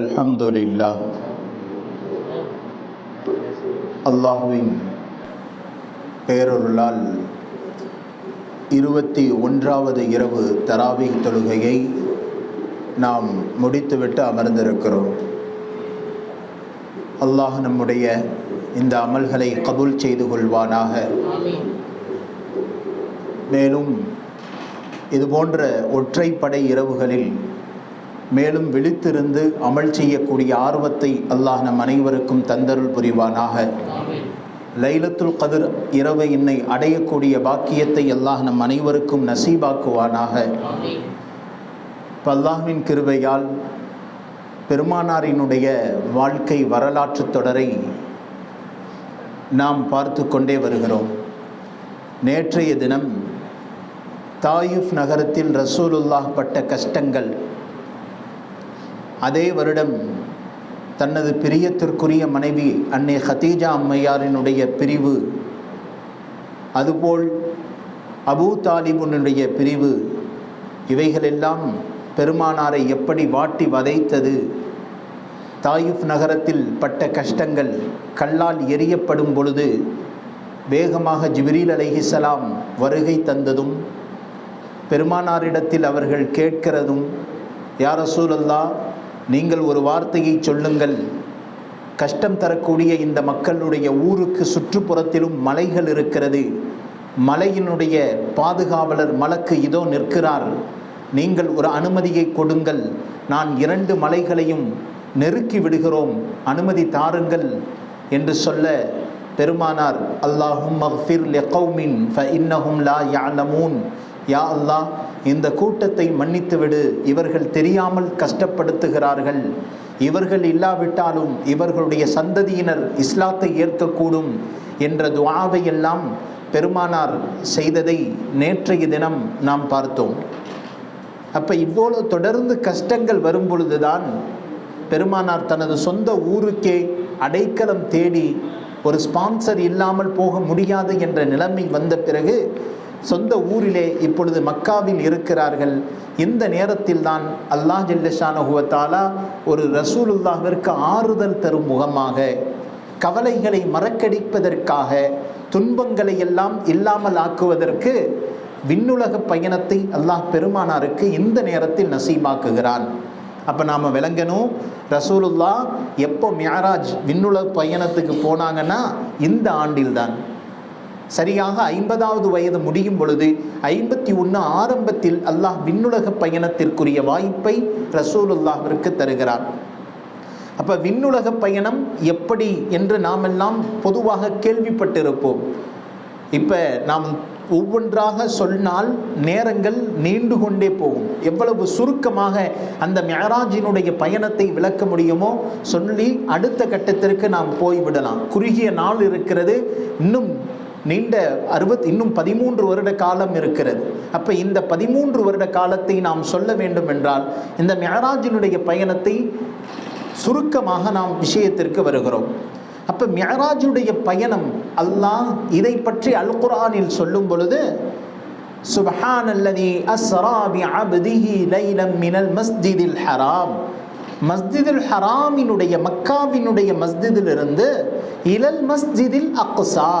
அல்ஹம்துலில்லா அல்லாஹுவின் பேரொருளால் இருபத்தி ஒன்றாவது இரவு தராவி தொழுகையை நாம் முடித்துவிட்டு அமர்ந்திருக்கிறோம். அல்லாஹ் நம்முடைய இந்த அமல்களை கபூல் செய்து கொள்வானாக. மேலும் இதுபோன்ற ஒற்றைப்படை இரவுகளில் மேலும் விழித்திருந்து அமல் செய்யக்கூடிய ஆர்வத்தை அல்லாஹ் நம் அனைவருக்கும் தந்தருள் புரிவானாக. லைலத்துல் கதிர் இரவை இன்னை அடையக்கூடிய பாக்கியத்தை அல்லாஹ் நம் அனைவருக்கும் நசீபாக்குவானாக. இப்போ அல்லாஹ்வின் கிருபையால் பெருமானாரினுடைய வாழ்க்கை வரலாற்று தொடரை நாம் பார்த்து கொண்டே வருகிறோம். நேற்றைய தினம் தாயிஃப் நகரத்தில் ரசூலுல்லாஹ் பட்ட கஷ்டங்கள் அதே வருடம் தனது பிரியத்திற்குரிய மனைவி அன்னை ஹதீஜா அம்மையாரினுடைய பிரிவு அதுபோல் அபூ தாலிபுனுடைய பிரிவு இவைகளெல்லாம் பெருமானாரை எப்படி வாட்டி வதைத்தது? தாயிஃப் நகரத்தில் பட்ட கஷ்டங்கள் கல்லால் எரியப்படும் பொழுது வேகமாக ஜிபிரீல் அலைஹிசலாம் வருகை தந்ததும் பெருமானாரிடத்தில் அவர்கள் கேட்கிறதும் யார் ரசூலல்லா நீங்கள் ஒரு வார்த்தையை சொல்லுங்கள். கஷ்டம் தரக்கூடிய இந்த மக்களுடைய ஊருக்கு சுற்றுப்புறத்திலும் மலைகள் இருக்கிறது. மலையினுடைய பாதுகாவலர் மலக்கு இதோ நிற்கிறார். நீங்கள் ஒரு அனுமதியை கொடுங்கள். நான் இரண்டு மலைகளையும் நெருக்கி விடுகிறோம். அனுமதி தாருங்கள் என்று சொல்ல பெருமானார் அல்லாஹும் மஃபிர் லெகௌமின் ஃப இன்னஹும் லா யாலமூன் யா அல்லாஹ் இந்த கூட்டத்தை மன்னித்துவிடு. இவர்கள் தெரியாமல் கஷ்டப்படுத்துகிறார்கள். இவர்கள் இல்லாவிட்டாலும் இவர்களுடைய சந்ததியினர் இஸ்லாத்தை ஏற்கக்கூடும் என்ற துவாவை எல்லாம் பெருமானார் செய்ததை நேற்றைய தினம் நாம் பார்த்தோம். அப்போ இவ்வளோ தொடர்ந்து கஷ்டங்கள் வரும் பொழுதுதான் பெருமானார் தனது சொந்த ஊருக்கே அடைக்கலம் தேடி ஒரு ஸ்பான்சர் இல்லாமல் போக முடியாது என்ற நிலைமை வந்த பிறகு சொந்த ஊரிலே இப்பொழுது மக்காவில் இருக்கிறார்கள். இந்த நேரத்தில் தான் அல்லாஹ் ஜல்லஷானுகுவத்தாலா ஒரு ரசூலுல்லாவிற்கு ஆறுதல் தரும் முகமாக கவலைகளை மறக்கடிப்பதற்காக துன்பங்களை எல்லாம் இல்லாமல் ஆக்குவதற்கு விண்ணுலக பயணத்தை அல்லாஹ் பெருமானாருக்கு இந்த நேரத்தில் நசீமாக்குகிறான். அப்போ நாம் விளங்கணும் ரசூலுல்லா எப்போ மியாராஜ் விண்ணுலக பயணத்துக்கு போனாங்கன்னா இந்த ஆண்டில்தான். சரியாக ஐம்பதாவது வயது முடியும் பொழுது ஐம்பத்தி ஒன்று ஆரம்பத்தில் அல்லாஹ் விண்ணுலக பயணத்திற்குரிய வாய்ப்பை ரசூலுல்லாவிற்கு தருகிறார். அப்போ விண்ணுலக பயணம் எப்படி என்று நாமெல்லாம் பொதுவாக கேள்விப்பட்டிருப்போம். இப்போ நாம் ஒவ்வொன்றாக சொன்னால் நேரங்கள் நீண்டு கொண்டே போகும். எவ்வளவு சுருக்கமாக அந்த மேராஜினுடைய பயணத்தை விளக்க முடியுமோ சொல்லி அடுத்த கட்டத்திற்கு நாம் போய்விடலாம். குறுகிய நாள் இருக்கிறது. இன்னும் நீண்ட அறுபத் இன்னும் பதிமூன்று வருட காலம் இருக்கிறது. அப்போ இந்த பதிமூன்று வருட காலத்தை நாம் சொல்ல வேண்டும் என்றால் இந்த மெஹராஜினுடைய பயணத்தை சுருக்கமாக நாம் விஷயத்திற்கு வருகிறோம். அப்போ மியராஜுடைய பயணம் அல்லாஹ் இதை பற்றி அல் குரானில் சொல்லும் பொழுது சுபஹான் அல்லதி அஸ்ரா பி அப்திஹி லைலம் மினல் மஸ்ஜிதில் ஹராம். மஸ்ஜிதில் ஹராமினுடைய மக்காவினுடைய மஸ்ஜிதிலிருந்து இலல் மஸ்ஜிதில் அக்ஸா.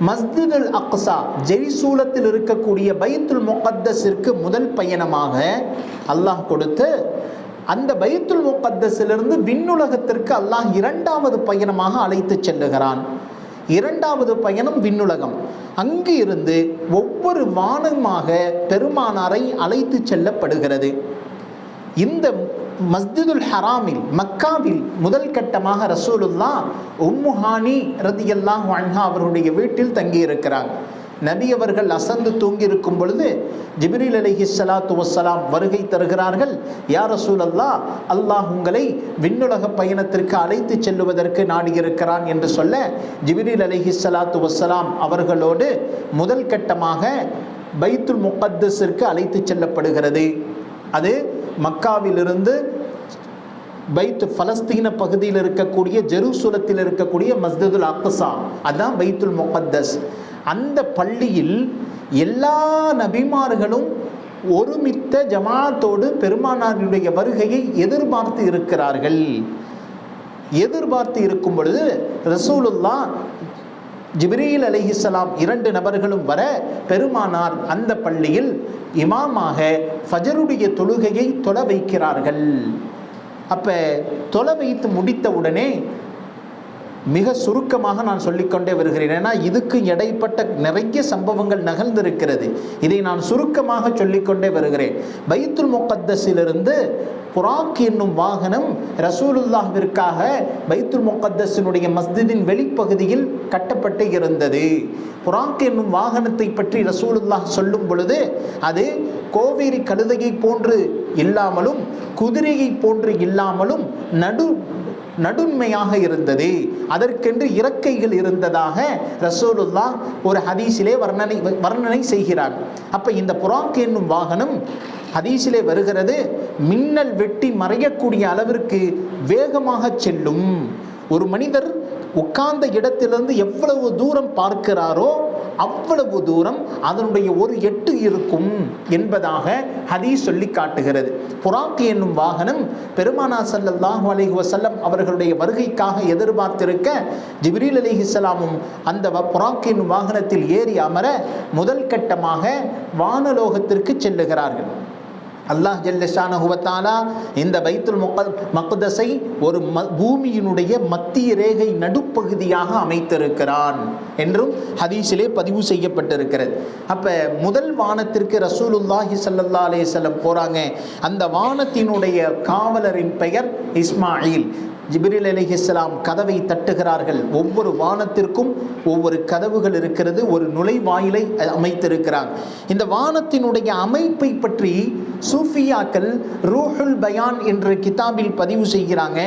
மஸ்ஜிதுல் அக்ஸா ஜெரிசூலத்தில் இருக்கக்கூடிய பைத்துல் முகத்தஸிற்கு முதல் பயணமாக அல்லாஹ் கொடுத்து அந்த பைத்துல் முகத்தஸிலிருந்து விண்ணுலகத்திற்கு அல்லாஹ் இரண்டாவது பயணமாக அழைத்து செல்லுகிறான். இரண்டாவது பயணம் விண்ணுலகம். அங்கு இருந்து ஒவ்வொரு வானமாக பெருமானாரை அழைத்து செல்லப்படுகிறது. இந்த மஸ்ஜிதுல் ஹராமில் மக்காவில் முதல் கட்டமாக ரசூலுல்லா உம்முஹானி ரதியல்லாஹ் அன்ஹா அவருடைய வீட்டில் தங்கியிருக்கிறாங்க நபி அவர்கள் அசந்து தூங்கியிருக்கும் பொழுது ஜிபிரில் அலஹி சலாத்து வசலாம் வருகை தருகிறார்கள் யார் ரசூலல்லா அல்லாஹ் உங்களை விண்ணுலக பயணத்திற்கு அழைத்து செல்லுவதற்கு நாடியிருக்கிறான் என்று சொல்ல ஜிப்ரீல் அலஹி சலாத்து வசலாம் அவர்களோடு முதல் கட்டமாக பைத்துல் முகத்தஸிற்கு அழைத்து செல்லப்படுகிறது. அது மக்காவிலிருந்து பைத்து பலஸ்தீன பகுதியில் இருக்கக்கூடிய ஜெருசூலத்தில் இருக்கக்கூடிய மஸ்ஜிதுல் அக்ஸா அதுதான் பைத்துல் முகத்தஸ். அந்த பள்ளியில் எல்லா நபிமார்களும் ஒருமித்த ஜமாத்தோடு பெருமானாருடைய வருகையை எதிர்பார்த்து இருக்கிறார்கள். எதிர்பார்த்து இருக்கும் பொழுது ரசூலுல்லா ஜிப்ரீல் அலிஹிஸ்லாம் இரண்டு நபர்களும் வர பெருமானார் அந்த பள்ளியில் இமாமாக ஃபஜருடைய தொழுகையை தொலை வைக்கிறார்கள். அப்போ தொலை வைத்து முடித்த உடனே மிக சுருக்கமாக நான் சொல்லிக்கொண்டே வருகிறேன். ஏன்னா இதுக்கு இடைப்பட்ட நிறைய சம்பவங்கள் நகர்ந்திருக்கிறது. இதை நான் சுருக்கமாக சொல்லிக்கொண்டே வருகிறேன். பைத்துல் முகத்தஸிலிருந்து புராக் என்னும் வாகனம் ரசூலுல்லாஹிற்காக பைத்துல் முகத்தஸினுடைய மஸ்ஜிதின் வெளிப்பகுதியில் கட்டப்பட்டு இருந்தது. புராக் என்னும் வாகனத்தை பற்றி ரசூலுல்லாஹ் சொல்லும் பொழுது அது கோவேரி கழுதையை போன்று இல்லாமலும் குதிரையை போன்று இல்லாமலும் நடு நடுண்மையாக இருந்தது. அதற்கென்று இறக்கைகள் இருந்ததாக ரசூலுல்லா ஒரு ஹதீஸிலே வர்ணனை வர்ணனை செய்கிறார். அப்ப இந்த புறாக் என்னும் வாகனம் ஹதீஸிலே வருகிறது மின்னல் வெட்டி மறையக்கூடிய அளவிற்கு வேகமாக செல்லும். ஒரு மனிதர் உட்கார்ந்த இடத்திலிருந்து எவ்வளவு தூரம் பார்க்கிறாரோ அவ்வளவு தூரம் அதனுடைய ஒரு எட்டு இருக்கும் என்பதாக ஹதீஸ் சொல்லி காட்டுகிறது. புறாக்கு என்னும் வாகனம் பெருமானா ஸல்லல்லாஹு அலிஹி வசல்லம் அவர்களுடைய வருகைக்காக எதிர்பார்த்திருக்க ஜிப்ரீல் அலிஹிஸ்லாமும் அந்த வ- புறாக்கு என்னும் வாகனத்தில் ஏறி அமர முதல் கட்டமாக வானலோகத்திற்கு செல்லுகிறார்கள். அல்லாஹ் ஜல்லஷானஹு வ இந்த பைத்துல் முக்க மக்தஸை ஒரு ம பூமியினுடைய மத்திய ரேகை நடுப்பகுதியாக அமைத்திருக்கிறான் என்றும் ஹதீஸிலே பதிவு செய்யப்பட்டிருக்கிறது. அப்போ முதல் வானத்திற்கு ரசூலுல்லாஹி சல்லா அலே செல்லம் போகிறாங்க அந்த வானத்தினுடைய காவலரின் பெயர் இஸ்மாயில். ஜிப்ரீல் அலைஹிஸ்ஸலாம் கதவை தட்டுகிறார்கள். ஒவ்வொரு வானத்திற்கும் ஒவ்வொரு கதவுகள் இருக்கிறது. ஒரு நுழைவாயிலை அமைத்திருக்கிறாங்க இந்த வானத்தினுடைய அமைப்பை பற்றி சூஃபியாக்கள் ரூஹுல் பயான் என்ற கிதாபில் பதிவு செய்கிறாங்க.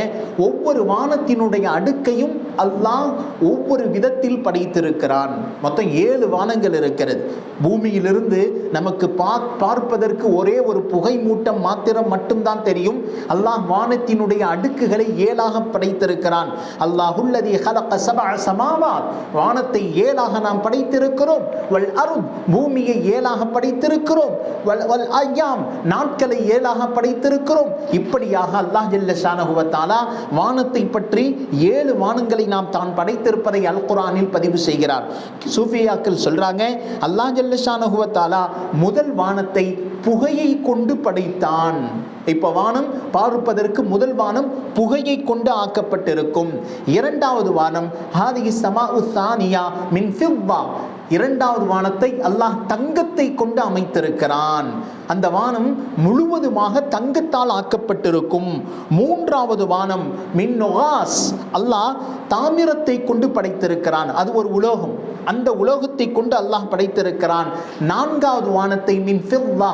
ஒவ்வொரு வானத்தினுடைய அடுக்கையும் அல்லாஹ் ஒவ்வொரு விதத்தில் படைத்திருக்கிறான். மொத்தம் ஏழு வானங்கள் இருக்கிறது. பூமியிலிருந்து நமக்கு பா பார்ப்பதற்கு ஒரே ஒரு புகை மூட்டம் மாத்திரம் மட்டும்தான் தெரியும். அல்லாஹ் வானத்தினுடைய அடுக்குகளை ஏழாக படைத்திருக்கிறான். அல்லாஹுல்லதி ஹலக்க சபா சமாவாத். வானத்தை ஏழாக நாம் படைத்திருக்கிறோம். வல் அருண் பூமியை ஏழாக படைத்திருக்கிறோம். வல் வல் ஐயாம் நாட்களை ஏழாக படைத்திருக்கிறோம். இப்படியாக அல்லாஹ் ஜல்ல ஷானஹு வானத்தை பற்றி ஏழு வானங்களை நாம் தான் படைத்திருப்பதை அல் குரானில் பதிவு செய்கிறார். சூஃபியாக்கள் சொல்றாங்க அல்லாஹ் ஜல்ல ஷானஹு முதல் வானத்தை புகையை கொண்டு படைத்தான். இப்ப வானம் பார்ப்பதற்கு முதல் வானம் புகையை கொண்டு ஆக்கப்பட்டிருக்கும். இரண்டாவது வானம் ஹாதி சமா உசானியா மின் இரண்டாவது வானத்தை அல்லாஹ் தங்கத்தை கொண்டு அமைத்திருக்கிறான். அந்த வானம் முழுவதுமாக தங்கத்தால் ஆக்கப்பட்டிருக்கும். மூன்றாவது வானம் மின்னொகாஸ் அல்லாஹ் தாமிரத்தை கொண்டு படைத்திருக்கிறான். அது ஒரு உலோகம். அந்த உலோகத்தை கொண்டு அல்லாஹ் படைத்திருக்கிறான். நான்காவது வானத்தை மின் ஃபிவ்வா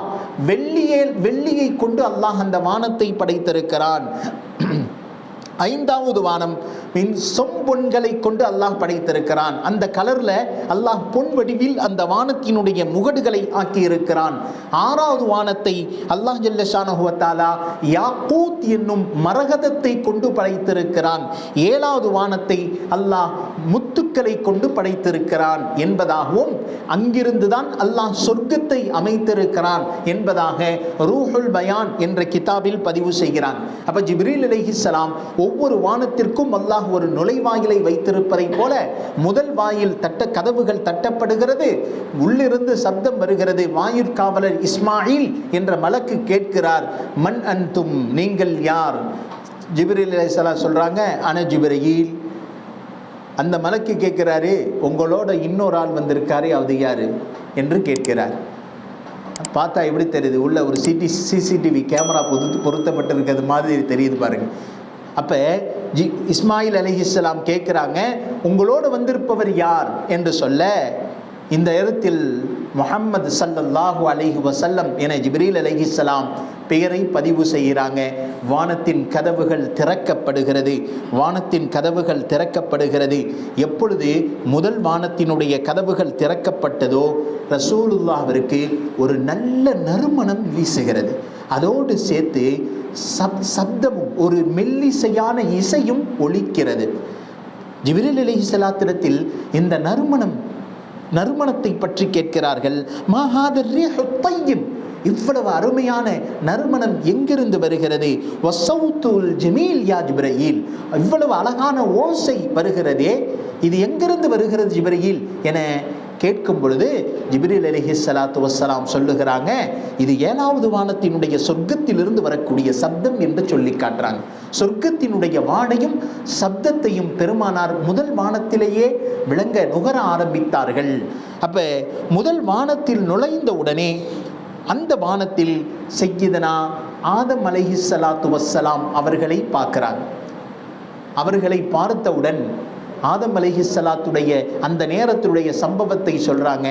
வெள்ளியே வெள்ளியை கொண்டு அல்லாஹ் அந்த வானத்தை படைத்திருக்கிறான். ஐந்தாவது வானம். மின் சொம்பொன்களை கொண்டு அல்லாஹ் படைத்திருக்கிறான். அந்த கலர்ல அல்லாஹ் பொன் வடிவில் அந்த வானத்தினுடைய முகடுகளை ஆக்கியிருக்கிறான். ஆறாவது வானத்தை அல்லாஹ் ஜல்லஷானஹுவத்தாலா யாக்கூத் என்னும் மரகதத்தை கொண்டு படைத்திருக்கிறான். ஏழாவது வானத்தை அல்லாஹ் முத்துக்களை கொண்டு படைத்திருக்கிறான் என்பதாகவும் அங்கிருந்துதான் அல்லாஹ் சொர்க்கத்தை அமைத்திருக்கிறான் என்பதாக ரூஹுல் பயான் என்ற கிதாபில் பதிவு செய்கிறான். அப்ப ஜிப்ரீல் அலைஹிஸ்ஸலாம் ஒவ்வொரு வானத்திற்கும் அல்லாஹ் ஒரு நுழைவாயிலை வைத்திருப்பதைப் போல முதல் வாயில் தட்ட கதவுகள் தட்டப்படுகிறது. உள்ளிருந்து சப்தம் வருகிறது. வாயிற்காவலர் இஸ்மாயில் என்ற மலக்கு கேட்கிறார். மன் அன்தும் நீங்கள் யார்? ஜிப்ரீல் அலைஹிஸ்ஸலாம் சொல்றாங்க அன ஜிப்ரீல். அந்த மலக்கு கேட்குறாரு உங்களோட இன்னொரு ஆள் வந்திருக்காரு அது யார்? என்று கேட்கிறார். பார்த்தா எப்படி தெரியுது? உள்ள ஒரு சிடி சிசிடிவி கேமரா பொது பொருத்தப்பட்டிருக்கிறது மாதிரி தெரியுது பாருங்க. அப்போ ஜி இஸ்மாயில் அலிஹிஸ்லாம் கேட்குறாங்க உங்களோடு வந்திருப்பவர் யார்? என்று சொல்ல இந்த இடத்தில் முஹம்மது சல்லல்லாஹு அலைஹி வசல்லம் என ஜிப்ரீல் அலிஹிஸ்லாம் பெயரை பதிவு செய்கிறாங்க. வானத்தின் கதவுகள் திறக்கப்படுகிறது. வானத்தின் கதவுகள் திறக்கப்படுகிறது. எப்பொழுது முதல் வானத்தினுடைய கதவுகள் திறக்கப்பட்டதோ ரசூலுல்லாஹ்விற்கு ஒரு நல்ல நறுமணம் வீசுகிறது. அதோடு சேர்த்து சப் சப்தமும் ஒரு மெல்லிசையான இசையும் ஒலிக்கிறது. ஜிப்ரீல் அலைஹிஸ்ஸலாத்திடத்தில் இந்த நறுமணம் நறுமணத்தை பற்றி கேட்கிறார்கள். மாஹாத இவ்வளவு அருமையான நறுமணம் எங்கிருந்து வருகிறது? ஒசவுத்துல் ஜமீல் யா ஜிப்ரஹீல் இவ்வளவு அழகான ஓசை வருகிறதே இது எங்கிருந்து வருகிறது ஜிப்ரஹீல் என கேட்கும் பொழுது ஜிப்ரில் அலிஹி சலாத்து வசலாம் சொல்லுகிறாங்க இது ஏழாவது வானத்தினுடைய சொர்க்கத்திலிருந்து வரக்கூடிய சப்தம் என்று சொல்லி காட்டுறாங்க. சொர்க்கத்தினுடைய வாடையும் சப்தத்தையும் பெருமானார் முதல் வானத்திலேயே விளங்க நுகர ஆரம்பித்தார்கள். அப்ப முதல் வானத்தில் நுழைந்த உடனே அந்த வானத்தில் செய்யிதனா ஆதம் அலைஹி சலாத்து வசலாம் அவர்களை பார்க்கிறாங்க அவர்களை பார்த்தவுடன் ஆதம் அலைஹிஸ்ஸலாத்துடைய அந்த நேரத்துடைய சம்பவத்தை சொல்றாங்க.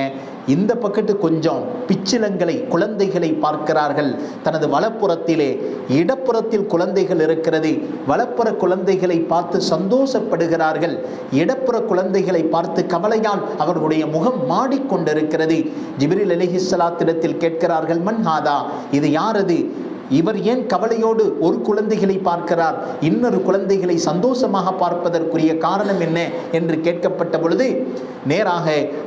இந்த பக்கத்து கொஞ்சம் பிச்சிலங்களை குழந்தைகளை பார்க்கிறார்கள். தனது வலப்புறத்திலே இடப்புறத்தில் குழந்தைகள் இருக்கிறது வலப்புற குழந்தைகளை பார்த்து சந்தோஷப்படுகிறார்கள். இடப்புற குழந்தைகளை பார்த்து கவலையால் அவர்களுடைய முகம் மாடிக்கொண்டிருக்கிறது. ஜிபிரில் அலிஹிஸ்ஸலாத்திடத்தில் கேட்கிறார்கள் மன்ஹாதா இது யாரது இவர் ஏன் கவலையோடு ஒரு குழந்தைகளை பார்க்கிறார்? இன்னொரு குழந்தைகளை சந்தோஷமாக பார்ப்பதற்குரிய காரணம் என்ன என்று கேட்கப்பட்ட பொழுது நேராக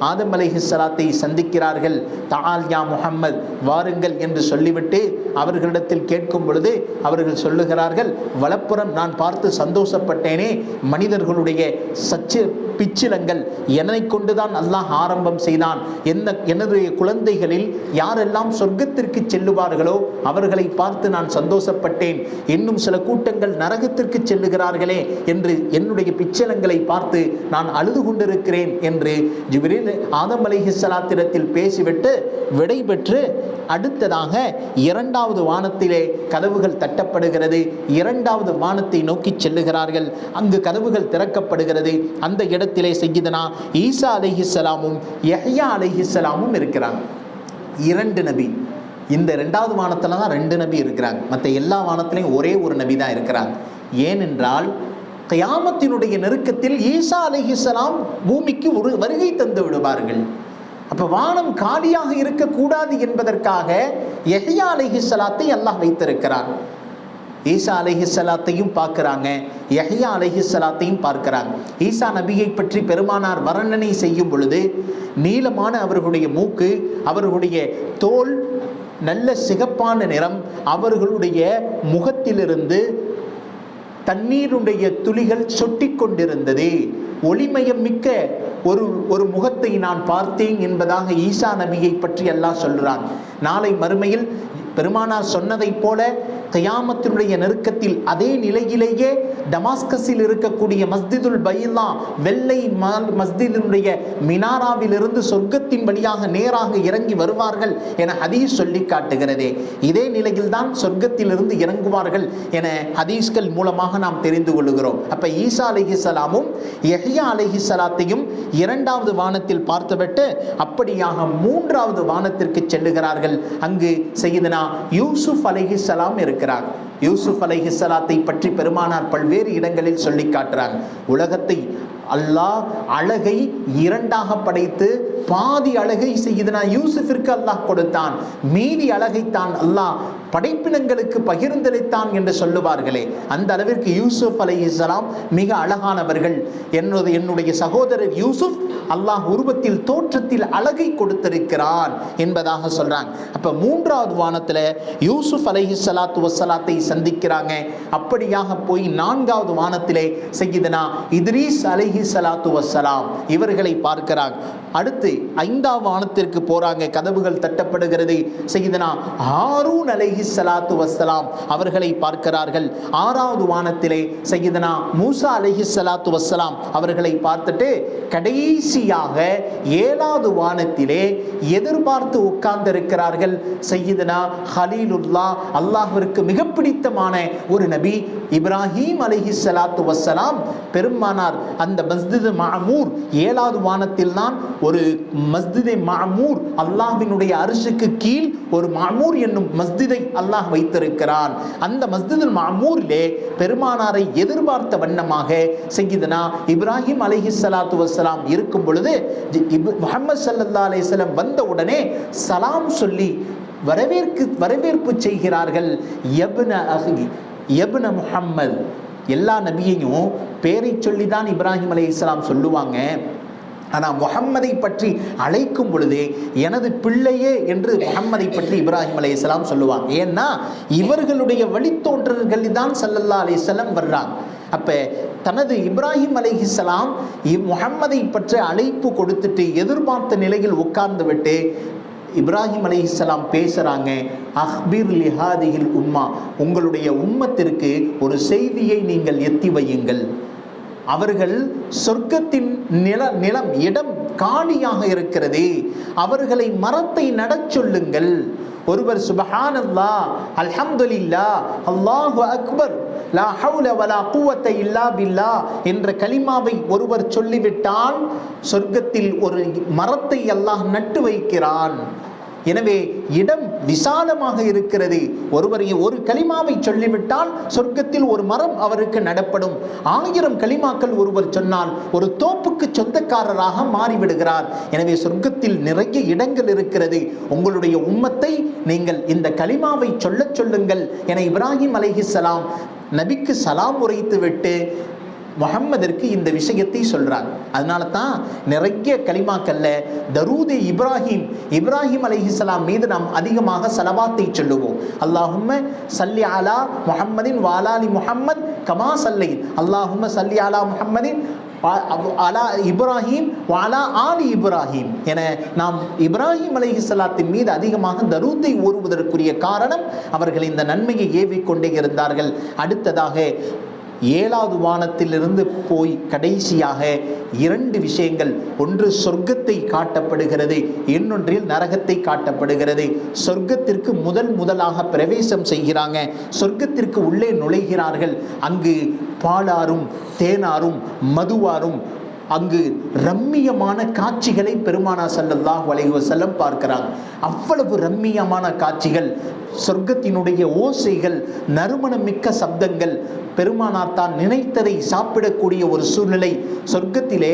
ஆதம் அலைஹிஸ்ஸலாத்தை சந்திக்கிறார்கள். தால் யா முகம்மது வாருங்கள் என்று சொல்லிவிட்டு அவர்களிடத்தில் கேட்கும் பொழுது அவர்கள் சொல்லுகிறார்கள் வலப்புறம் நான் பார்த்து சந்தோஷப்பட்டேனே மனிதர்களுடைய சச்சு பிச்சிலங்கள் என்னை கொண்டுதான் அல்லாஹ் ஆரம்பம் செய்தான். என்ன என்னுடைய குழந்தைகளில் யாரெல்லாம் சொர்க்கத்திற்கு செல்லுவார்களோ அவர்களை பார்த்து நான் சந்தோஷப்பட்டேன். இன்னும் சில கூட்டங்கள் நரகத்திற்கு செல்லுகிறார்களே என்று என்னுடைய பிச்சலங்களை பார்த்து நான் அழுது கொண்டிருக்கிறேன் என்று ஜிப்ரீல் ஆதம் பேசிவிட்டு விடை பெற்று அடுத்ததாக இரண்டாவது வானத்திலே கதவுகள் தட்டப்படுகிறது. இரண்டாவது வானத்தை நோக்கி செல்லுகிறார்கள். அங்கு கதவுகள் திறக்கப்படுகிறது. அந்த இடம் செய்யுதனா ஈசா அலிஹிஸ்லாமும் யஹ்யா அலிஹிஸ்லாமும் இருக்கிறாங்க. இரண்டு நபி. இந்த ரெண்டாவது வானத்தில் தான் ரெண்டு நபி இருக்கிறாங்க. மற்ற எல்லா வானத்திலையும் ஒரே ஒரு நபி தான் இருக்கிறாங்க. ஏனென்றால் கயாமத்தினுடைய நெருக்கத்தில் ஈசா அலிஹிஸ்லாம் பூமிக்கு ஒரு வருகை தந்து விடுவார்கள். அப்போ வானம் காலியாக இருக்கக்கூடாது என்பதற்காக யஹ்யா அலிஹிஸ்லாத்தை அல்லாஹ் வைத்திருக்கிறான். ஈசா அலைஹிஸ்லாத்தையும் பார்க்குறாங்க யஹியா அலைஹிஸ்லாத்தையும் பார்க்கிறாங்க. ஈசா நபியை பற்றி பெருமானார் வர்ணனை செய்யும் பொழுது நீளமான அவர்களுடைய மூக்கு அவர்களுடைய தோல் நல்ல சிகப்பான நிறம் அவர்களுடைய முகத்திலிருந்து தண்ணீருடைய துளிகள் சொட்டி கொண்டிருந்தது. ஒளிமயம் மிக்க ஒரு ஒரு முகத்தை நான் பார்த்தேன் என்பதாக ஈசா நபியை பற்றி எல்லாம் சொல்கிறான் நாளை மறுமையில் பெருமானார் சொன்னதைப் போல கயாமத்தினுடைய நெருக்கத்தில் அதே நிலையிலேயே டமாஸ்கஸில் இருக்கக்கூடிய மஸ்திதுல் பைலா வெள்ளை மஸ்திதினுடைய மினாராவிலிருந்து சொர்க்கத்தின் வழியாக நேராக இறங்கி வருவார்கள் என ஹதீஸ் சொல்லி காட்டுகிறதே. இதே நிலையில்தான் சொர்க்கத்திலிருந்து இறங்குவார்கள் என ஹதீஸ்கள் மூலமாக நாம் தெரிந்து கொள்கிறோம். அப்ப ஈசா அலிஹிசலாமும் எஹியா அலிஹிசலாத்தையும் இரண்டாவது வானத்தில் பார்த்துவிட்டு அப்படியாக மூன்றாவது வானத்திற்கு செல்லுகிறார்கள். அங்கு செய்தனா செய்யுதுனா யூசுப் அலைஹிஸ்ஸலாம் இருக்கிறார். யூசுப் அலைஹிஸ்ஸலாத்தை பற்றி பெருமானார் பல்வேறு இடங்களில் சொல்லி காட்டுறாங்க. உலகத்தை அல்லாஹ் அழகை இரண்டாக படைத்து பாதி அழகை செய்யுதுனா யூசுஃபிற்கு அல்லாஹ் கொடுத்தான். மீதி அழகைத்தான் அல்லாஹ் படைப்பினங்களுக்கு பகிர்ந்தளித்தான் என்று சொல்லுவார்களே. அந்த அளவிற்கு யூசுப் அலைஹிஸ்ஸலாம் மிக அழகானவர்கள். என்னுடைய என்னுடைய சகோதரர் யூசுப் அல்லாஹ் உருவத்தில் தோற்றத்தில் அழகை கொடுத்திருக்கிறான் என்பதாக சொல்றாங்க. அப்ப மூன்றாவது வானத்துல யூசுப் அலை சலாத்து வசலாத்தை சந்திக்கிறாங்க. அப்படியாக போய் நான்காவது வானத்திலே செய்யுதுனா இத்ரீஸ் அலைஹி சலாத்து வசலாம் இவர்களை பார்க்கிறாங்க அடுத்து ஐந்தாவது வானத்திற்கு போறாங்க. கதவுகள் தட்டப்படுகிறது. செய்தனா ஆரூன் அலைஹி சலாத்து வஸ்ஸலாம் அவர்களை பார்க்கிறார்கள். ஆறாவது வானத்திலே செய்தனா மூசா அலைஹி சலாத்து வஸ்ஸலாம் அவர்களை பார்த்துட்டு கடைசியாக ஏழாவது வானத்திலே எதிர்பார்த்து உட்கார்ந்திருக்கிறார்கள். செய்யுதுனா ஹலீலுல்லா அல்லாஹிற்கு மிக பிடித்தமான ஒரு நபி இப்ராஹீம் அலஹி சலாத்து வஸ்ஸலாம். பெருமானார் அந்த மஸ்ஜித் மாமூர் ஏழாவது வானத்தில் தான் ஒரு மஸ்ஜிதை மாமூர் அல்லாஹினுடைய அரிசுக்கு கீழ் ஒரு மாமூர் என்னும் மஸ்ஜிதை அல்லாஹ் வைத்திருக்கிறான். அந்த மஸ்திதில் மாமூரிலே பெருமானாரை எதிர்பார்த்த வண்ணமாக செய்யுதுனா இப்ராஹிம் அலஹி சலாத்து வசலாம் இருக்கும் பொழுது முகமது சல்லா அலிஸ்லம் வந்த உடனே சலாம் சொல்லி வரவேற்கு வரவேற்பு செய்கிறார்கள். எப்ன அஹி எப்ன முஹம்மத் எல்லா நபியையும் பேரை சொல்லி தான் இப்ராஹிம் இஸ்லாம் சொல்லுவாங்க. ஆனால் முகம்மதை பற்றி அழைக்கும் பொழுதே எனது பிள்ளையே என்று முகம்மதை பற்றி இப்ராஹிம் அலைஹிஸ்ஸலாம் சொல்லுவாங்க. ஏன்னா இவர்களுடைய வழித்தோன்றர்கள் தான் சல்லல்லா அலைஹிஸ்ஸலாம் வர்றாங்க. அப்ப தனது இப்ராஹிம் அலிஹிஸ்லாம் முகம்மதை பற்றி அழைப்பு கொடுத்துட்டு எதிர்பார்த்த நிலையில் உட்கார்ந்து விட்டு இப்ராஹிம் அலைஹிஸ்ஸலாம் பேசுறாங்க அஹ்பீர் லிஹாதிகில் உம்மா உங்களுடைய உம்மத்திற்கு ஒரு செய்தியை நீங்கள் எத்தி வையுங்கள். அவர்கள் சொர்க்கத்தின் நில நிலம் இடம் காலியாக இருக்கிறது. அவர்களை மரத்தை நடச் சொல்லுங்கள். ஒருவர் சுபஹான் அல்லா அல்ஹம்துலில்லா அல்லாஹு அக்பர் லா ஹவுல வலா குவத்த இல்லா பில்லா என்ற கலிமாவை ஒருவர் சொல்லிவிட்டால் சொர்க்கத்தில் ஒரு மரத்தை அல்லாஹ் நட்டு வைக்கிறான். எனவே இடம் விசாலமாக இருக்கிறது. ஒருவரையும் ஒரு களிமாவை சொல்லிவிட்டால் சொர்க்கத்தில் ஒரு மரம் அவருக்கு நடப்படும். ஆயிரம் களிமாக்கள் ஒருவர் சொன்னால் ஒரு தோப்புக்கு சொந்தக்காரராக மாறிவிடுகிறார். எனவே சொர்க்கத்தில் நிறைய இடங்கள் இருக்கிறது. உங்களுடைய உம்மத்தை நீங்கள் இந்த களிமாவை சொல்லச் சொல்லுங்கள் என இப்ராஹிம் அலைஹிஸ்ஸலாம் நபிக்கு சலாம் உரைத்து விட்டு முகம்மதிற்கு இந்த விஷயத்தை சொல்கிறாங்க அதனால தான் நிறைய கலிமாக்கல்ல தரூது இப்ராஹிம் இப்ராஹிம் அலிஹிஸ்லாம் மீது நாம் அதிகமாக சலவாத்தை சொல்லுவோம். அல்லாஹும்ம சல்லி அலா முஹம்மதின் வாலாலி முஹம்மத் கமா சல்லை அல்லாஹும்ம சல்லி அலா முஹம்மதின் அலா இப்ராஹிம் வாலா ஆலி இப்ராஹிம். என நாம் இப்ராஹிம் அலைஹிஸ்ஸலாத்தின் மீது அதிகமாக தருத்தை ஓருவதற்குரிய காரணம் அவர்கள் இந்த நன்மையை ஏவிக்கொண்டே இருந்தார்கள். அடுத்ததாக ஏழாவது வானத்திலிருந்து போய் கடைசியாக இரண்டு விஷயங்கள். ஒன்று சொர்க்கத்தை காட்டப்படுகிறது இன்னொன்றில் நரகத்தை காட்டப்படுகிறது. சொர்க்கத்திற்கு முதல் முதலாக பிரவேசம் செய்கிறாங்க. சொர்க்கத்திற்கு உள்ளே நுழைகிறார்கள். அங்கு பாலாரும் தேனாரும் மதுவாரும் அங்கு ரம்மியமான காட்சிகளை பெருமானா சல்லல்லாஹ் வலைவ செல்லம் பார்க்கிறாங்க அவ்வளவு ரம்மியமான காட்சிகள் சொர்க்கத்தினுடைய ஓசைகள் நறுமணமிக்க சப்தங்கள் பெருமானார் தான் நினைத்ததை சாப்பிடக்கூடிய ஒரு சூழ்நிலை சொர்க்கத்திலே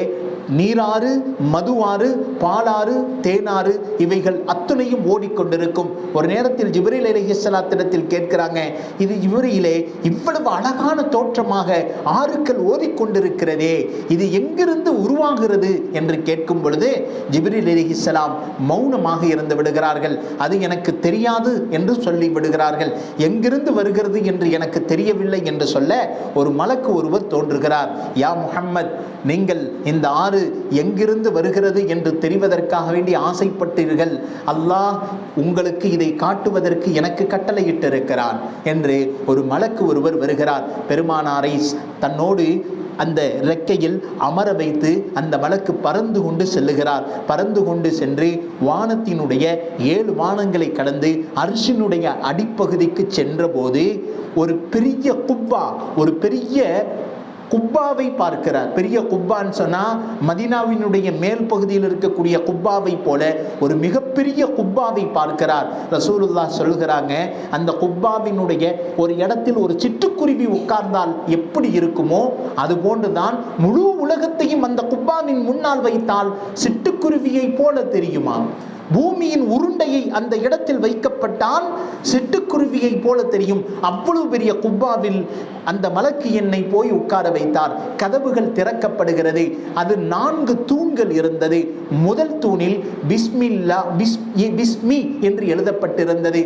நீராறு மதுவாறு பாலாறு தேனாறு இவைகள் அத்துணையும் ஓடிக்கொண்டிருக்கும். ஒரு நேரத்தில் ஜிப்ரீல் அலிஹலாத்திடத்தில் கேட்கிறாங்க இது ஜிப்ரீலே இவ்வளவு அழகான தோற்றமாக ஆறுக்கள் ஓடிக்கொண்டிருக்கிறதே இது எங்கிருந்து உருவாகிறது என்று கேட்கும் பொழுது ஜிப்ரீல் அலைஹிஸ்ஸலாம் மௌனமாக இருந்து விடுகிறார்கள். அது எனக்கு தெரியாது என்று சொல்லி விடுகிறார்கள். எங்கிருந்து வருகிறது என்று எனக்கு தெரியவில்லை என்று சொல்ல ஒரு மலக்கு ஒருவர் தோன்றுகிறார். யா முகம்மத் நீங்கள் இந்த ஆறு எங்கிருந்து வருகிறது என்று தெரிவதற்காக வேண்டி ஆசைப்பட்டீர்கள். அல்லாஹ் உங்களுக்கு இதை காட்டுவதற்கு எனக்கு கட்டளையிட்டிருக்கிறான் என்று ஒரு மலக்கு ஒருவர் வருகிறார். பெருமானாரை தன்னோடு அந்த ரெக்கையில் அமர வைத்து அந்த மலக்கு பறந்து கொண்டு செல்லுகிறார். பறந்து கொண்டு சென்று வானத்தினுடைய ஏழு வானங்களை கடந்து அரிசினுடைய அடிப்பகுதிக்கு சென்றபோது ஒரு பெரிய குப்பா ஒரு பெரிய குப்பாவை பார்க்கிறார். பெரிய குப்பான்னு சொன்னா மதீனாவினுடைய மேல் பகுதியில் இருக்கக்கூடிய குப்பாவை போல ஒரு மிகப்பெரிய குப்பாவை பார்க்கிறார். ரசூலுல்லா சொல்கிறாங்க அந்த குப்பாவினுடைய ஒரு இடத்தில் ஒரு சிட்டுக்குருவி உட்கார்ந்தால் எப்படி இருக்குமோ அது போன்றுதான் முழு உலகத்தையும் அந்த குப்பாவின் முன்னால் வைத்தால் சிட்டுக்குருவியை போல தெரியுமா? பூமியின் உருண்டையை அந்த இடத்தில் வைக்கப்பட்டால் சிட்டுக்குருவியை போல தெரியும். அவ்வளவு பெரிய குப்பாவில் அந்த மலக்கு என்னை போய் உட்கார வைத்தார். கதவுகள் திறக்கப்படுகிறது. அது நான்கு தூண்கள் இருந்தது. முதல் தூணில் பிஸ்மில்லா பிஸ் பிஸ்மி என்று எழுதப்பட்டிருந்தது.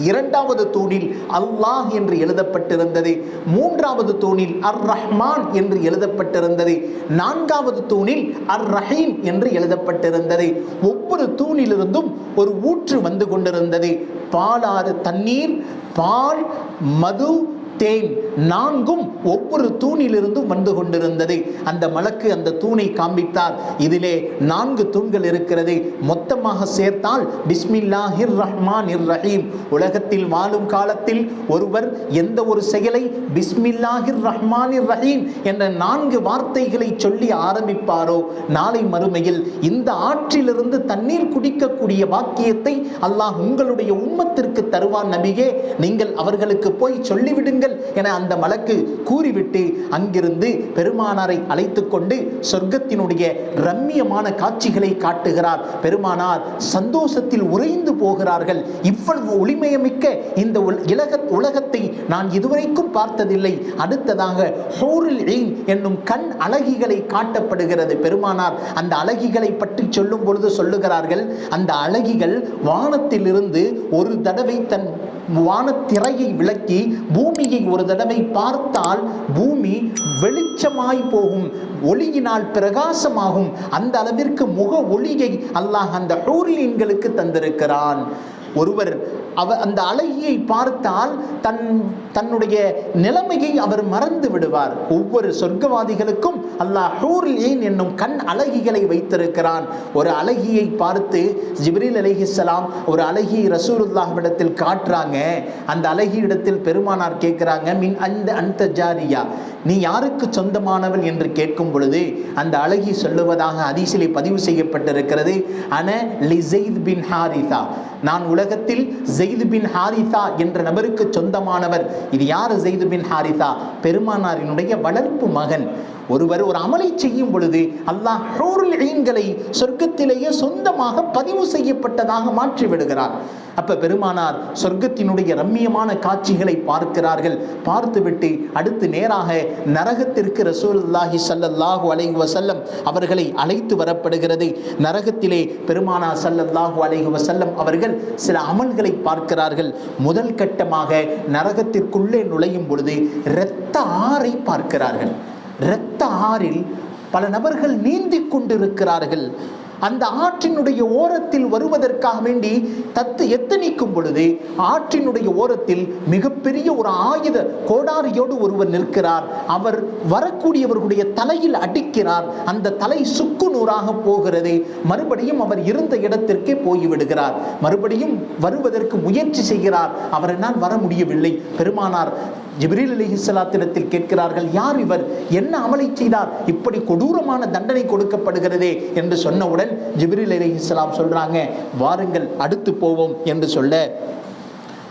இரண்டாவது தூணில் அல்லாஹ் என்று எழுதப்பட்டிருந்தது. மூன்றாவது தூணில் அர் ரஹ்மான் என்று எழுதப்பட்டிருந்தது. நான்காவது தூணில் அர் ரஹீம் என்று எழுதப்பட்டிருந்தது. ஒவ்வொரு தூணிலிருந்தும் ஒரு ஊற்று வந்து கொண்டிருந்தது. பாலாறு தண்ணீர் பால் மது தேன் நான்கும் ஒவ்வொரு தூணிலிருந்தும் வந்து கொண்டிருந்தது. அந்த மலக்கு அந்த தூணை காண்பித்தார். இதிலே நான்கு தூண்கள் இருக்கிறது மொத்தமாக சேர்த்தால் பிஸ்மில்லாஹிர் ரஹ்மான் இர் ரஹீம் உலகத்தில் வாழும் காலத்தில் ஒருவர் எந்த ஒரு செயலை பிஸ்மில்லாஹிர் ரஹ்மான் இர் ரஹீம் என்ற நான்கு வார்த்தைகளை சொல்லி ஆரம்பிப்பாரோ நாளை மறுமையில் இந்த ஆற்றிலிருந்து தண்ணீர் குடிக்கக்கூடிய வாக்கியத்தை அல்லாஹ் உங்களுடைய உம்மத்திற்கு தருவான் நபியே. நீங்கள் அவர்களுக்கு போய் சொல்லிவிடுங்கள். செல்லுங்கள் என அந்த மலக்கு கூறிவிட்டு அங்கிருந்து பெருமானாரை அழைத்து கொண்டு சொர்க்கத்தினுடைய ரம்மியமான காட்சிகளை காட்டுகிறார். பெருமானார் சந்தோஷத்தில் உறைந்து போகிறார்கள். இவ்வளவு ஒளிமயமிக்க இந்த இலக உலகத்தை நான் இதுவரைக்கும் பார்த்ததில்லை. அடுத்ததாக ஹோரில் என்னும் கண் அழகிகளை காட்டப்படுகிறது. பெருமானார் அந்த அழகிகளை பற்றி சொல்லும் பொழுது சொல்லுகிறார்கள் அந்த அழகிகள் வானத்திலிருந்து ஒரு தடவை தன் வானத்திரையை விளக்கி பூமியை ஒரு தடவை பார்த்தால் பூமி வெளிச்சமாய் போகும் ஒளியினால் பிரகாசமாகும். அந்த அளவிற்கு முக ஒளியை அல்லாஹ் அந்த ஹூர்லீன்களுக்கு தந்திருக்கிறான். ஒருவர் அவ அந்த அழகியை பார்த்தால் தன் தன்னுடைய நிலைமையை அவர் மறந்து விடுவார். ஒவ்வொரு சொர்க்கவாதிகளுக்கும் அல்லாஹ் ஹூரில் ஏன் என்னும் கண் அழகிகளை வைத்திருக்கிறான். ஒரு அழகியை பார்த்து ஜிப்ரீல் அலிஹிஸ்லாம் ஒரு அழகியை ரசூலுல்லாஹ்விடத்தில் காட்டுறாங்க. அந்த அழகியிடத்தில் பெருமானார் கேட்குறாங்க மின் அந்த அந்த ஜாரியா. நீ யாருக்கு சொந்தமானவள்? என்று கேட்கும் பொழுது அந்த அழகி சொல்லுவதாக ஹதீஸிலே பதிவு செய்யப்பட்டிருக்கிறது. அன லிசைத் பின் ஹாரிதா. நான் உலகத்தில் ஜெயிது பின் ஹாரிதா என்ற நபருக்கு சொந்தமானவர். இது யார் ஜெயிது பின் ஹாரிதா பெருமானாரினுடைய வளர்ப்பு மகன். ஒருவர் ஒரு அமலை செய்யும் பொழுது அல்லாஹ் ஹூருல் சொர்க்கத்திலேயே சொந்தமாக பதிவு செய்யப்பட்டதாக மாற்றி விடுகிறார். அப்ப பெருமானார் சொர்க்கத்தினுடைய ரம்மியமான காட்சிகளை பார்க்கிறார்கள். பார்த்துவிட்டு அடுத்து நேராக நரகத்திற்கு ரசூல்லாஹி சல்லல்லாஹு அலைஹி வசல்லம் அவர்களை அழைத்து வரப்படுகிறது. நரகத்திலே பெருமானார் சல்லல்லாஹு அலைஹி வசல்லம் அவர்கள் சில அமல்களை பார்க்கிறார்கள். முதல் கட்டமாக நரகத்திற்குள்ளே நுழையும் பொழுது இரத்த ஆறை பார்க்கிறார்கள். இரத்த ஆறில் பல நபர்கள் நீந்தி கொண்டிருக்கிறார்கள். அந்த ஆற்றினுடைய ஓரத்தில் வருவதற்காக வேண்டி தத்து எத்தனிக்கும் பொழுது ஆற்றினுடைய ஓரத்தில் மிகப்பெரிய ஒரு ஆயுத கோடாரியோடு ஒருவர் நிற்கிறார். அவர் வரக்கூடியவர்களுடைய தலையில் அடிக்கிறார். அந்த தலை சுக்கு நூறாக போகிறது. மறுபடியும் அவர் இருந்த இடத்திற்கே போய்விடுகிறார். மறுபடியும் வருவதற்கு முயற்சி செய்கிறார். அவரால் வர முடியவில்லை. பெருமானார் ஜிப்ரீல் அலிஹிஸ்லாத்திடத்தில் கேட்கிறார்கள் யார் இவர்? என்ன அமலை செய்தார்? இப்படி கொடூரமான தண்டனை கொடுக்கப்படுகிறதே? என்று சொன்னவுடன் ஜிப்ரீல் அலிஹிஸ்லாம் சொல்றாங்க வாருங்கள் அடுத்து போவோம் என்று சொல்ல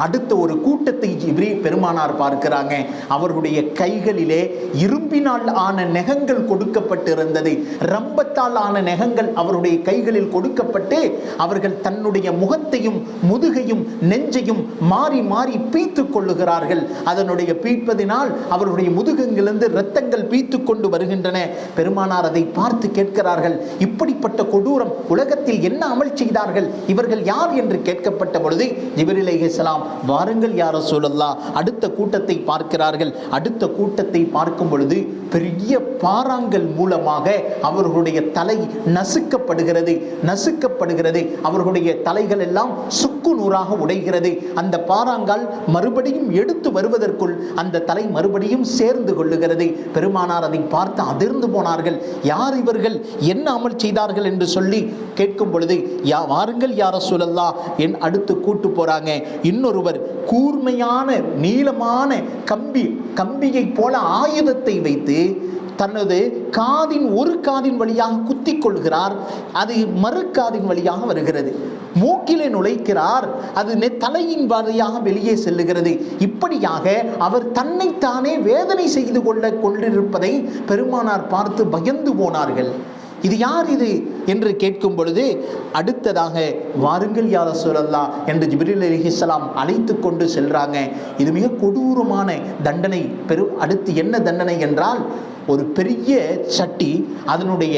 அடுத்த ஒரு கூட்டத்தை ஜிப்ரி பெருமானார் பார்க்கிறாங்க. அவருடைய கைகளிலே இரும்பினால் ஆன நெகங்கள் கொடுக்கப்பட்டிருந்தது. ரம்பத்தால் ஆன நெகங்கள் அவருடைய கைகளில் கொடுக்கப்பட்டு அவர்கள் தன்னுடைய முகத்தையும் முதுகையும் நெஞ்சையும் மாறி மாறி பீத்து கொள்ளுகிறார்கள். அதனுடைய பீட்பதினால் அவருடைய முதுகங்கிலிருந்து இரத்தங்கள் பீத்து கொண்டு வருகின்றன. பெருமானார் அதை பார்த்து கேட்கிறார்கள். இப்படிப்பட்ட கொடூரம் உலகத்தில் என்ன அமல் செய்தார்கள்? இவர்கள் யார் என்று கேட்கப்பட்ட பொழுது ஜிபரில் வாருங்கள் யார ரசூலல்லாஹ். அடுத்த கூட்டத்தை பார்க்கிறார்கள். அடுத்த கூட்டத்தை பார்க்கும் பொழுது பெரிய பாறாங்கல் மூலமாக அவர்களுடைய தலை நசுக்கப்படுகிறது. நசுக்கப்படுகிறது. அவர்களுடைய தலைகள் எல்லாம் சுக்கு நூறாக உடைகிறது. அந்த பாறாங்கால் மறுபடியும் எடுத்து வருவதற்குள் அந்த தலை மறுபடியும் சேர்ந்து கொள்ளுகிறது. பெருமானார் அதை பார்த்து அதிர்ந்து போனார்கள். யார் இவர்கள்? என்ன அமல் செய்தார்கள் என்று சொல்லி கேட்கும் பொழுது யா வாருங்கள் யார சொல்லல்லா என் அடுத்து கூட்டு போறாங்க. இன்னொரு ஒருவர் கூர்மையான நீளமான கம்பி கம்பியை போல ஆயுதத்தை வைத்து தனது காதின் ஒரு காதின் வழியாக குத்தி கொள்கிறார். அது மறு காதின் வழியாக வருகிறது. மூக்கிலே நுழைக்கிறார். அது தலையின் வழியாக வெளியே செல்லுகிறது. இப்படியாக அவர் தன்னைத்தானே வேதனை செய்து கொள்ள கொண்டிருப்பதை பெருமானார் பார்த்து பயந்து போனார்கள். இது யார் இது என்று கேட்கும் பொழுது அடுத்ததாக வாருங்கள் யார சூழல்லா என்று ஜிபிரில் அலிஹிஸ்லாம் அழைத்து கொண்டு செல்றாங்க. இது மிக கொடூரமான தண்டனை. பெரு அடுத்து என்ன தண்டனை என்றால் ஒரு பெரிய சட்டி அதனுடைய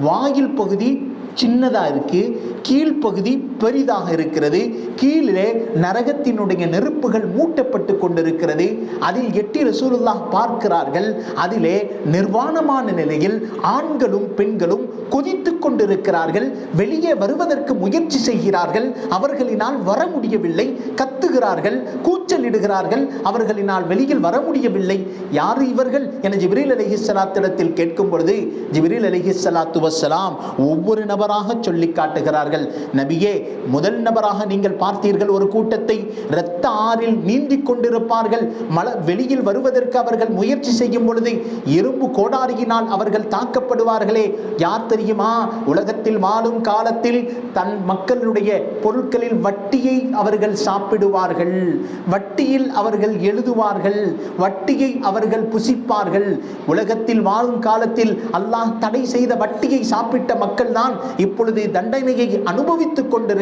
வாயில் பகுதி சின்னதாக இருக்குது கீழ்ப்பகுதி பெரிதாக இருக்கிறது. கீழே நரகத்தினுடைய நெருப்புகள் மூட்டப்பட்டு கொண்டிருக்கிறது. அதில் எட்டி ரசூலுல்லாஹ் பார்க்கிறார்கள். அதிலே நிர்வாணமான நிலையில் ஆண்களும் பெண்களும் கொதித்து கொண்டிருக்கிறார்கள். வெளியே வருவதற்கு முயற்சி செய்கிறார்கள். அவர்களினால் வர முடியவில்லை. கத்துகிறார்கள். கூச்சலிடுகிறார்கள். அவர்களினால் வெளியில் வர முடியவில்லை. யார் இவர்கள்? என ஜிப்ரீல் சலாத்திடத்தில் கேட்கும் பொழுது ஜிப்ரீல் சலாத்து வசலாம் ஒவ்வொரு நபராக சொல்லி காட்டுகிறார்கள். நபியே முதல் நபராக நீங்கள் பார்த்தீர்கள் ஒரு கூட்டத்தை இரத்த ஆறில் நீந்தி கொண்டிருப்பார்கள். மல வெளியில் வருவதற்கு அவர்கள் முயற்சி செய்யும் பொழுது இரும்பு கோடாரியினால் அவர்கள் தாக்கப்படுவார்களே. யார் தெரியுமா? தெரியுமா உலகத்தில் வாழும் காலத்தில் தன் மக்களுடைய பொருட்களில் வட்டியை அவர்கள் சாப்பிடுவார்கள். வட்டியில் அவர்கள் எழுதுவார்கள். வட்டியை அவர்கள் புசிப்பார்கள். உலகத்தில் வாழும் காலத்தில் அல்லாஹ் தடை செய்த வட்டியை சாப்பிட்ட மக்கள் தான் இப்பொழுது தண்டனையை அனுபவித்துக் கொண்டிருக்கிறார்கள்.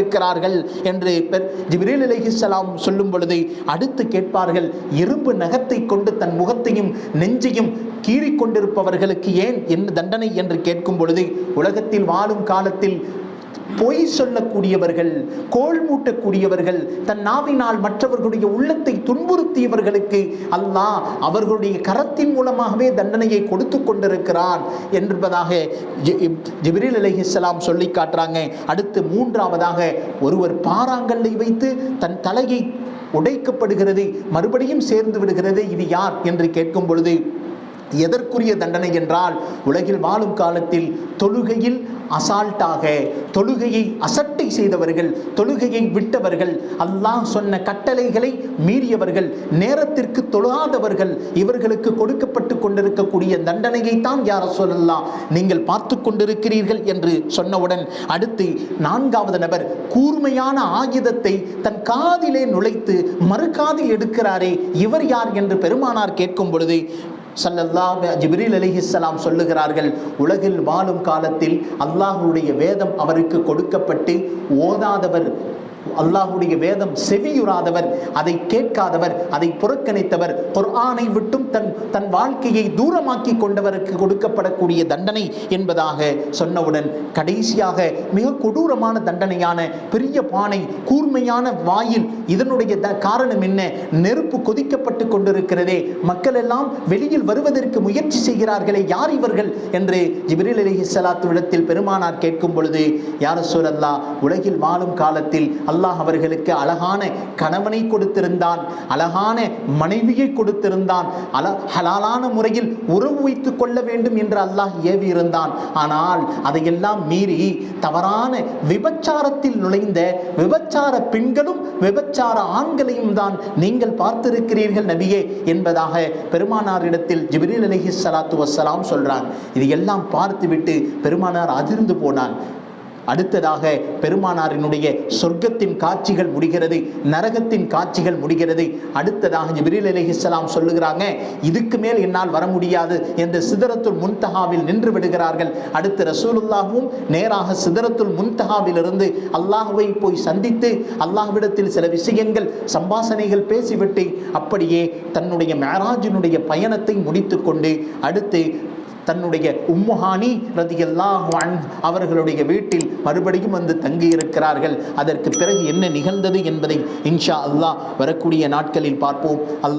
என்று பெர்- ஜிப்ரீல் அலைஹிஸ்ஸலாம் சொல்லும் பொழுது அடுத்து கேட்பார்கள் இரும்பு நகத்தை கொண்டு தன் முகத்தையும் நெஞ்சையும் கீறிக்கொண்டிருப்பவர்களுக்கு ஏன்? என்ன தண்டனை என்று கேட்கும் பொழுது உலகத்தில் வாழும் காலத்தில் பொய் சொல்லக்கூடியவர்கள் கோல் மூட்டக்கூடியவர்கள் தன் நாவினால் மற்றவர்களுடைய உள்ளத்தை துன்புறுத்தியவர்களுக்கு அல்லாஹ் அவர்களுடைய கரத்தின் மூலமாகவே தண்டனையை கொடுத்து கொண்டிருக்கிறான் என்பதாக ஜி- ஜிப்ரீல் சொல்லி காட்டுறாங்க. அடுத்து மூன்றாவதாக ஒருவர் பாறாங்கல்லை வைத்து தன் தலையை உடைக்கப்படுகிறது மறுபடியும் சேர்ந்து விடுகிறது இது யார் என்று கேட்கும் பொழுது எதற்குரிய தண்டனை என்றால் உலகில் வாழும் காலத்தில் தொழுகையில் அசால்ட்டாக தொழுகையை அசட்டை செய்தவர்கள் தொழுகையை விட்டவர்கள் அல்லாஹ் சொன்ன கட்டளைகளை மீறியவர்கள் நேரத்திற்கு தொழாதவர்கள் இவர்களுக்கு கொடுக்கப்பட்டு கொண்டிருக்கக்கூடிய தண்டனையை தான் யார சொல்லலாம் நீங்கள் பார்த்து கொண்டிருக்கிறீர்கள் என்று சொன்னவுடன் அடுத்து நான்காவது நபர் கூர்மையான ஆயுதத்தை தன் காதிலே நுழைத்து மறுகாதில் எடுக்கிறாரே இவர் யார் என்று பெருமானார் கேட்கும் பொழுது சல்லல்லாஹ் ஜிப்ரீல் அலிஹிஸ்லாம் சொல்லுகிறார்கள் உலகில் வாழும் காலத்தில் அல்லாஹுடைய வேதம் அவருக்கு கொடுக்கப்பட்டு ஓதாதவர் அல்லாஹுடைய வேதம் செவியுறாதவர் அதை கேட்காதவர் அதை புறக்கணித்தவர் குர்ஆனை விட்டும் தன் தன் வாழ்க்கையை தூரமாக்கி கொண்டவருக்கு கொடுக்கப்படக்கூடிய தண்டனை என்பதாக சொன்னவுடன் கடைசியாக மிக கொடூரமான தண்டனையான பெரிய பானை கூர்மையான வாயில் இதனுடைய காரணம் என்ன? நெருப்பு கொதிக்கப்பட்டு கொண்டிருக்கிறதே மக்கள் எல்லாம் வெளியில் வருவதற்கு முயற்சி செய்கிறார்களே யார் இவர்கள்? என்று ஜிப்ரீல் அலைஹிஸ்ஸலாத்து இடத்தில் பெருமானார் கேட்கும் பொழுது யார் சூழல்லா உலகில் வாழும் காலத்தில் அல்ல அல்லாஹ் அவர்களுக்கு அழகான கணவனை கொடுத்திருந்தான் அழகான மனைவியை கொடுத்திருந்தான் அல ஹலாலான முறையில் உறவு வைத்து கொள்ள வேண்டும் என்று அல்லாஹ் ஏவி இருந்தான் ஆனால் அதையெல்லாம் மீறி தவறான விபச்சாரத்தில் நுழைந்த விபச்சார பெண்களும் விபச்சார ஆண்களையும் தான் நீங்கள் பார்த்திருக்கிறீர்கள் நபியே என்பதாக பெருமானாரிடத்தில் ஜிபிரில் அலைஹி சலாத்து வசலாம் சொல்றான் இதையெல்லாம் பார்த்துவிட்டு பெருமானார் அதிர்ந்து போனான் அடுத்ததாக பெருமானாரினுடைய சொர்க்கத்தின் காட்சிகள் முடிகிறது நரகத்தின் காட்சிகள் முடிகிறது. அடுத்ததாக ஜிபிரில் அலிஹிஸ்லாம் சொல்லுகிறாங்க இதுக்கு மேல் என்னால் வர முடியாது என்று சிதறத்துள் முன்தஹாவில் நின்று விடுகிறார்கள். அடுத்து ரசூலுல்லாஹும் நேராக சிதறத்துல் முன்தஹாவிலிருந்து அல்லாஹுவை போய் சந்தித்து அல்லாஹ்விடத்தில் சில விஷயங்கள் சம்பாசனைகள் பேசிவிட்டு அப்படியே தன்னுடைய மேராஜினுடைய பயணத்தை முடித்துக்கொண்டு அடுத்து தன்னுடைய உம்முஹானி ரதியல்லாஹு அவர்களுடைய வீட்டில் மறுபடியும் வந்து தங்கியிருக்கிறார்கள். அதற்கு பிறகு என்ன நிகழ்ந்தது என்பதை இன்ஷா அல்லாஹ் வரக்கூடிய நாட்களில் பார்ப்போம். அல்லாஹ்